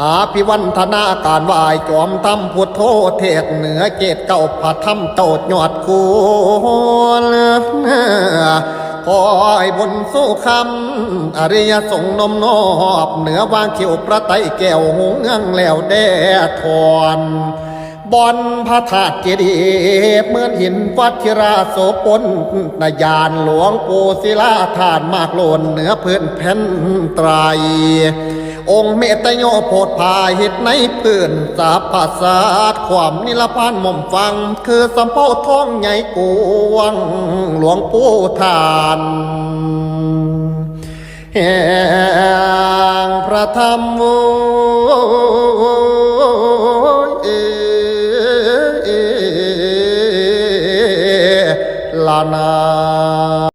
อาภิวันธนาการวายจอมทำพุทโธเทศเหนือเกตเก่าพระธรรมโตดยอดคูลคอยบนสู้คำอริยสงนมนอบเหนือวางเขียวประไตแก้วหงเงืองแล้วแดดทอนบอนพระธาตุเจดีย์เหมือนหินวัชิราโสปนนายานหลวงปูศิลาธานมากโลนเหนือพื้นแผ่นไตร องค์เมตโยโพดพาหิตในเพื่อนสาภาษาความนิรพานหม่อมฟัง คือสำเพาท้องใหญ่กวง หลวงปู่ทานแห่งพระธรรมโอลานา